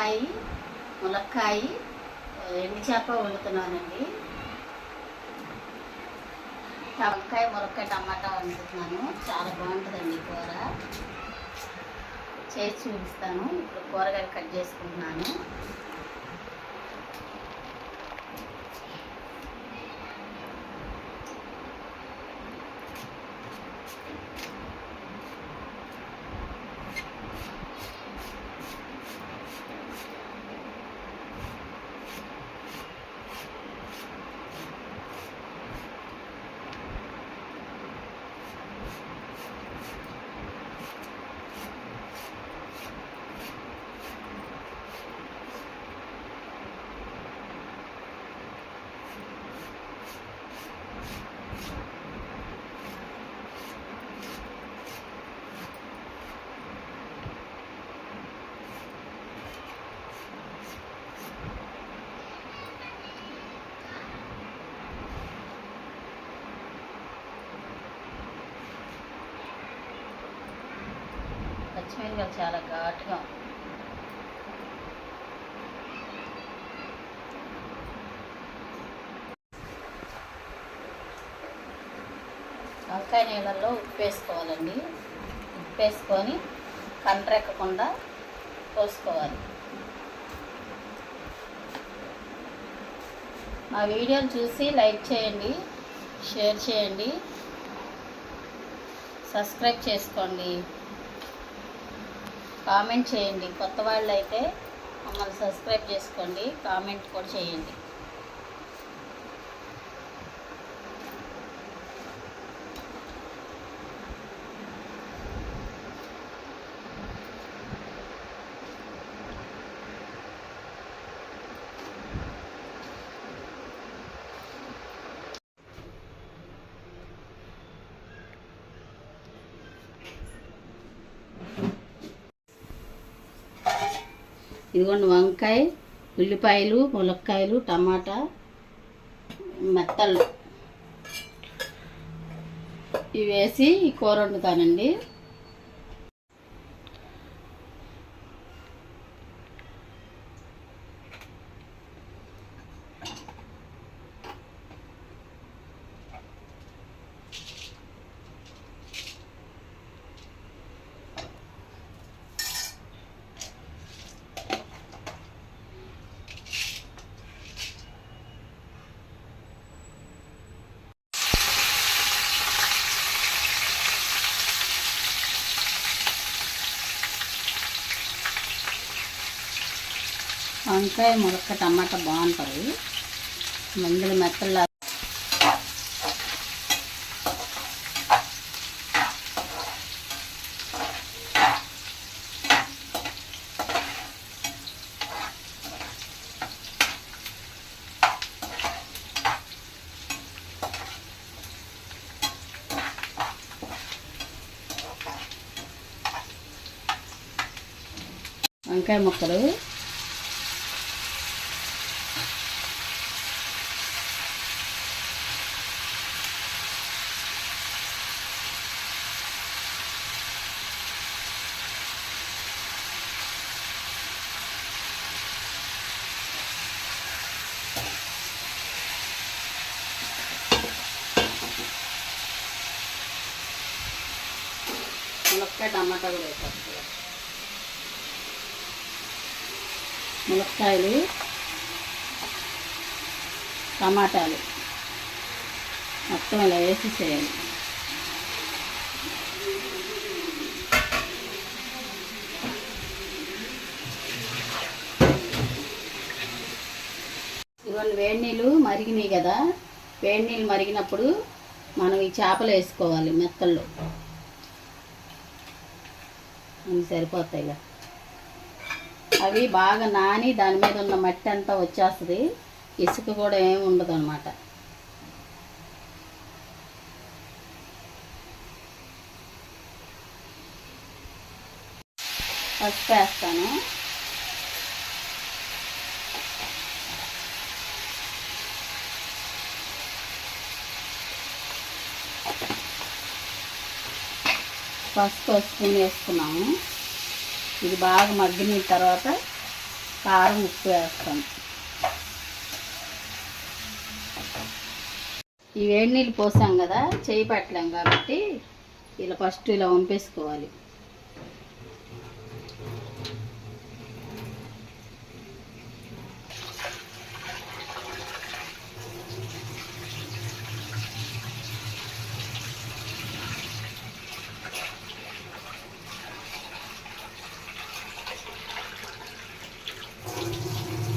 వంకాయ ములక్కాయ ఎండు చేప వండుతున్నానండి. వంకాయ ములక్కాయ టమాటా వండుతున్నాను. చాలా బాగుంటుందండి కూర. చేసి చూపిస్తాను. ఇప్పుడు కూరగాయలు కట్ చేసుకుంటున్నాను. పచ్చిమిరపకాయలు చాలా ఘాటుగా వంకాయ నీళ్ళల్లో ఉప్పు వేసుకోవాలండి ఉప్పు వేసుకొని కండ్రెక్కకుండా పోసుకోవాలి మా వీడియోలు చూసి లైక్ చేయండి షేర్ చేయండి సబ్స్క్రైబ్ చేసుకోండి. కామెంట్ చేయండి. కొత్త వాళ్ళు అయితే మమ్మల్ని సబ్స్క్రైబ్ చేసుకోండి. కామెంట్ కూడా చేయండి. ఇదిగోండి వంకాయ ఉల్లిపాయలు ములక్కాయలు టమాటా మెత్తలు. ఇవి వేసి కూర వండుతానండి. వంకాయ ములక్క టమాటా బాగుంటుంది మందులు మెత్తల్లా వంకాయ ముక్కలు ఇంకా టమాటా కూడా వేసేస్తాను మునక్కాయలు టమాటాలు. మొత్తం ఇలా వేసేసేయాలి ఇవన్నీ వేడి నీళ్ళు మరిగినాయి కదా. వేడి నీళ్ళు మరిగినప్పుడు మనం ఈ చేపలు వేసుకోవాలి మెత్తల్లో. ఇవి సరిపోతాయి అవి బాగా నాని దాని మీద ఉన్న మట్టి అంతా వచ్చేస్తుంది. ఇసుక కూడా ఏమి ఉండదు అనమాట పసుపు వేస్తాను పసుపు స్పూన్ వేసుకున్నాము. ఇది బాగా మగ్గిన తర్వాత కారం ఉప్పు వేస్తాం ఈ వేడి నీళ్ళు పోసాం కదా చేయి పెట్టలేం కాబట్టి ఇలా ఫస్ట్ ఇలా వంపేసుకోవాలి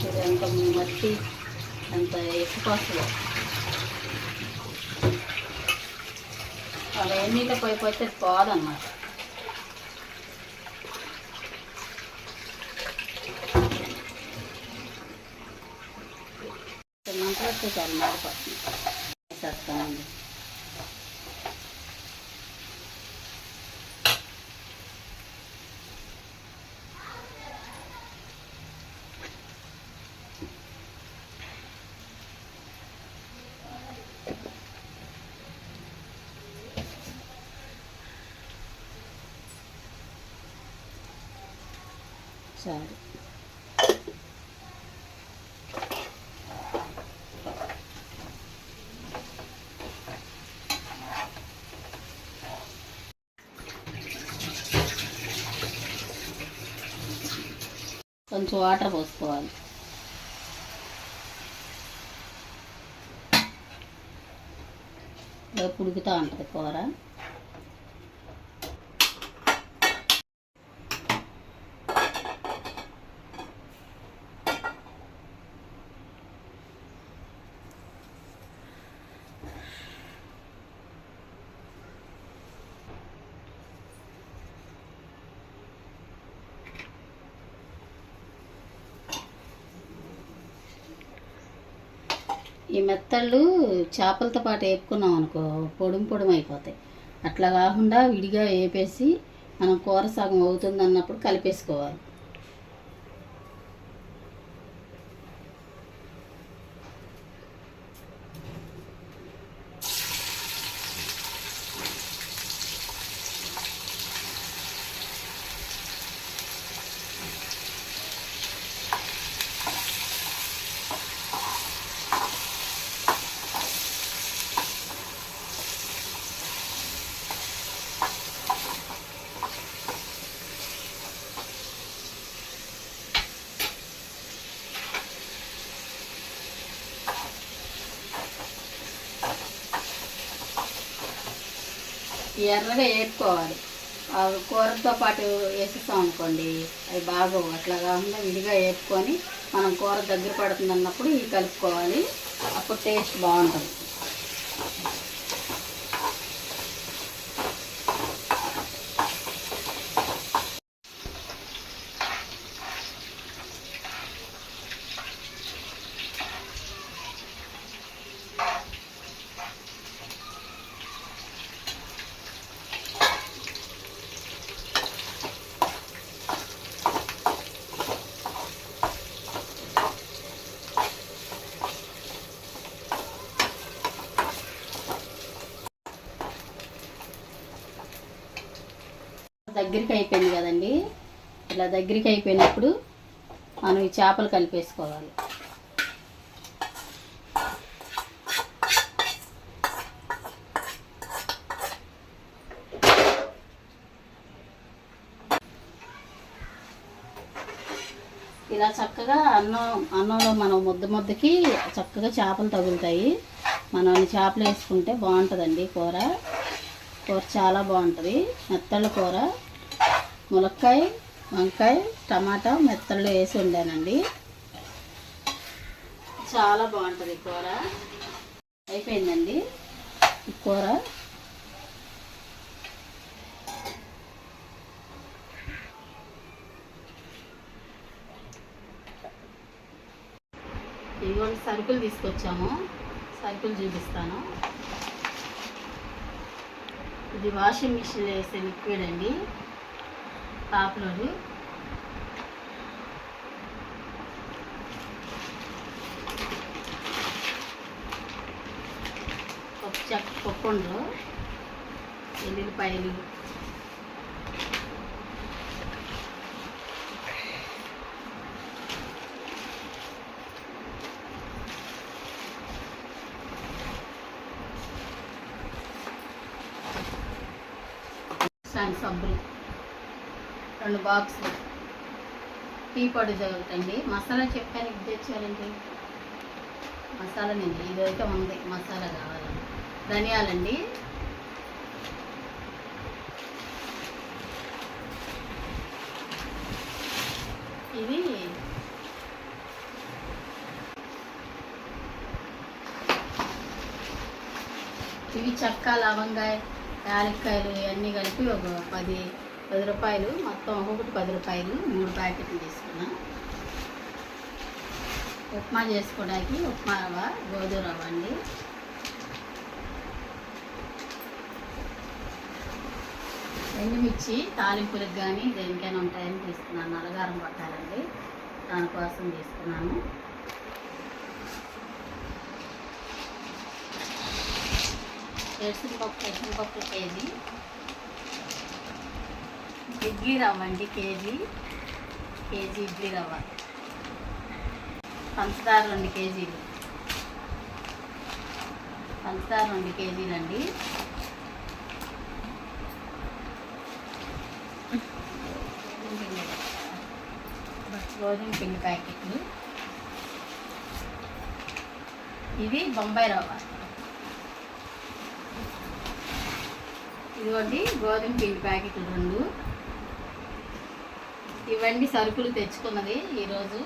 చూడు ఎంత మట్టి అంత ఎక్కువ అవి ఎన్నిలో పోయిపోతే పోదన్నమాట. మంటలు వస్తే చాలు మాడిపోతుంది వేసేస్తామండి చాలు కొంచెం వాటర్ పోసుకోవాలి. ఇలా ఉడుకుతూ ఉంటుంది కూర. ఈ మెత్తళ్ళు చేపలతో పాటు వేపుకున్నాం అనుకో పొడుము పొడుము అయిపోతాయి. అట్లా కాకుండా విడిగా వేపేసి మనం కూర సగం అవుతుంది అన్నప్పుడు కలిపేసుకోవాలి. ఎర్రగా వేపుకోవాలి ఆ కూరతో పాటు వేసేస్తాం అనుకోండి అవి బాగా అట్లా కాకుండా విడిగా వేపుకొని మనం కూర దగ్గర పడుతుంది అన్నప్పుడు ఇవి కలుపుకోవాలి. అప్పుడు టేస్ట్ బాగుంటుంది. దగ్గరికి అయిపోయింది కదండి. ఇలా దగ్గరికి అయిపోయినప్పుడు మనం ఈ చేపలు కలిపేసుకోవాలి. ఇలా చక్కగా అన్నం అన్నంలో మనం ముద్ద ముద్దకి చక్కగా చేపలు తగులుతాయి. మనం చేపలు వేసుకుంటే బాగుంటుందండి కూర. కూర చాలా బాగుంటుంది. మెత్తళ్ళ కూర. ములక్కాయ వంకాయ టమాటా మెత్తళ్ళు వేసి ఉండానండి చాలా బాగుంటుంది కూర. అయిపోయిందండి ఈ కూర. ఇదిగోండి సరుకులు తీసుకొచ్చాము. సరుకులు చూపిస్తాను. ఇది వాషింగ్ మిషన్ వేసే లిక్విడ్ అండి. టాప్లోని పప్పు ఎల్లిపాయలు సబ్బులు. రెండు బాక్సులు. టీ పొడి ఒకటండి మసాలా చెప్పాను ఇది తెచ్చారండి మసాలా ఇది ఇదైతే ఉంది. మసాలా కావాలి. ధనియాలండి. ఇది ఇవి చెక్క లవంగాయ యాలక్కాయలు ఇవన్నీ కలిపి ఒక పది పది రూపాయలు మొత్తం ఒక్కొక్కటి పది రూపాయలు మూడు ప్యాకెట్లు తీసుకున్నా. ఉప్మా చేసుకోవడానికి ఉప్మా రవ్వ గోధుమ రవ్వ అండి. ఎండుమిర్చి తాలింపులకు కానీ దేనికైనా ఉంటాయని తీసుకున్నాను. నలగారం పట్టాలండి దానికోసం తీసుకున్నాను. పప్పు పెసరపప్పు కేజీ. ఇడ్లీ రవ్వ అండి కేజీ. కేజీ ఇడ్లీ రవ్వ. పంచదార రెండు కేజీలు. పంచదార రెండు కేజీలు అండి. గోధుమ పిండి ప్యాకెట్లు. ఇది బొంబాయి రవ్వ. ఇదిగోండి గోధుమ పిండి ప్యాకెట్లు రెండు. ఇవన్నీ సరుకులు తెచ్చుకున్నది ఈరోజు.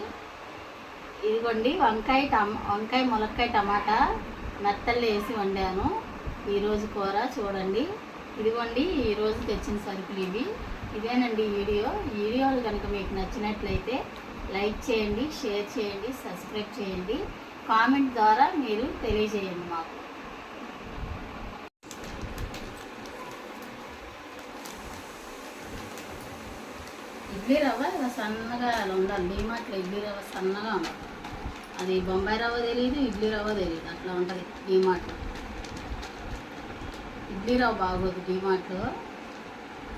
ఇదిగోండి వంకాయ టమ వంకాయ ములక్కాయ టమాటా మెత్తళ్ళు వేసి వండాను. ఈరోజు కూర చూడండి. ఇదిగోండి ఈరోజు తెచ్చిన సరుకులు ఇవి. ఇదేనండి వీడియో. వీడియోలు కనుక మీకు నచ్చినట్లయితే లైక్ చేయండి షేర్ చేయండి సబ్స్క్రైబ్ చేయండి. కామెంట్ ద్వారా మీరు తెలియజేయండి మాకు. ఇడ్లీ రవ్వ ఇలా సన్నగా అలా ఉండాలి. డీమార్ట్లో ఇడ్లీ రవ్వ సన్నగా ఉండాలి. అది బొంబాయి రవ్వ తెలియదు ఇడ్లీ రవ్వ తెలియదు అట్లా ఉంటుంది డీమార్ట్లో ఇడ్లీ రవ్వ బాగోదు డీమార్ట్లో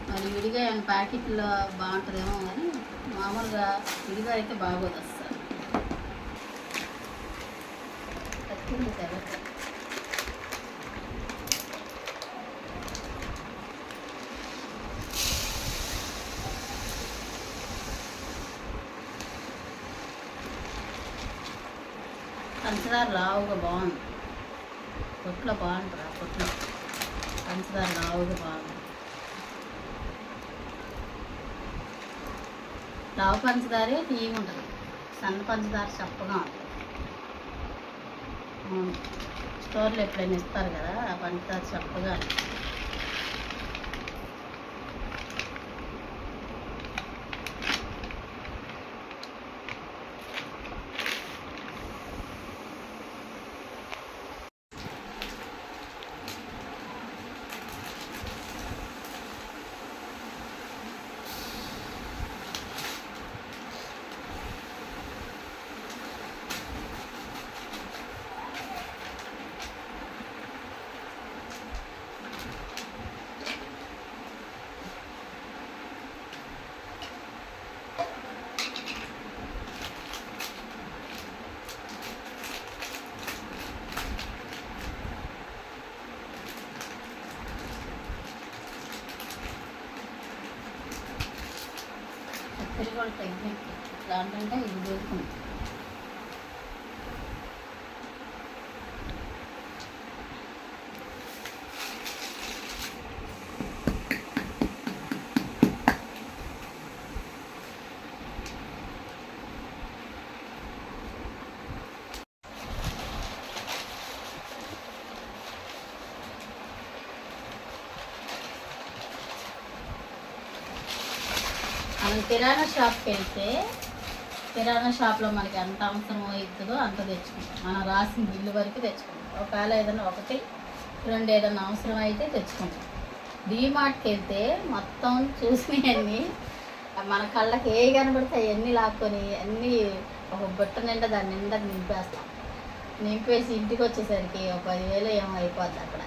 మరి విడిగా ఏమైనా ప్యాకెట్లో బాగుంటుందేమో కానీ మామూలుగా విడిగా అయితే బాగోదు అస్సలు. తక్కువ తెలక పంచదార లావుగా బాగుంది. పొట్లో బాగుంటుందా పొట్లో పంచదార లావుగా బాగుంది. లావు పంచదారే తీయ ఉంటుంది. సన్న పంచదార చప్పగా ఉంటుంది. స్టోర్లో ఎప్పుడైనా ఇస్తారు కదా ఆ పంచదార చప్పగా ఉంటుంది. చక్కెర కూడా దాంట్లో ఇది దొరుకుతుంది మనం కిరాణా షాప్కి వెళ్తే కిరాణా షాప్లో మనకి ఎంత అవసరం అవుతుందో అంత తెచ్చుకుంటాం. మనం రాసిన బిల్లు వరకు తెచ్చుకుంటాం. ఒకవేళ ఏదైనా ఒకటి రెండు ఏదైనా అవసరం అయితే తెచ్చుకుంటాం. డీమార్ట్కి వెళ్తే మొత్తం చూసినవన్నీ మన కళ్ళకి ఏ కనబడితే అవన్నీ లాక్కొని అన్నీ ఒక బుట్ట నిండా దాని నిండా నింపేస్తాం. నింపేసి ఇంటికి వచ్చేసరికి ఒక పదివేలు ఏమో అయిపోద్ది అక్కడ.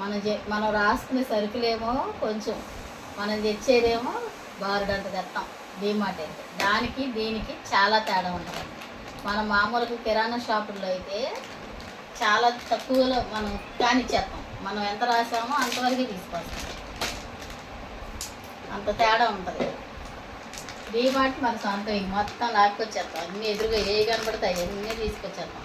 మనం మనం రాసుకునే సరుకులేమో కొంచెం మనం తెచ్చేదేమో బారుడంత తెస్తాం డీమార్ట్ అయితే. దానికి దీనికి చాలా తేడా ఉంటుంది. మన మామూలుగా కిరాణా షాపుల్లో అయితే చాలా తక్కువలో మనం కానిచ్చేస్తాం. మనం ఎంత రాసామో అంతవరకే తీసుకొస్తాం. అంత తేడా ఉంటుంది. డీమార్ట్ మన సొంతం. మొత్తం లాక్కొచ్చేస్తాం. అన్నీ ఎదురుగా ఏ కనబడతాయి అన్నీ తీసుకొచ్చేస్తాం.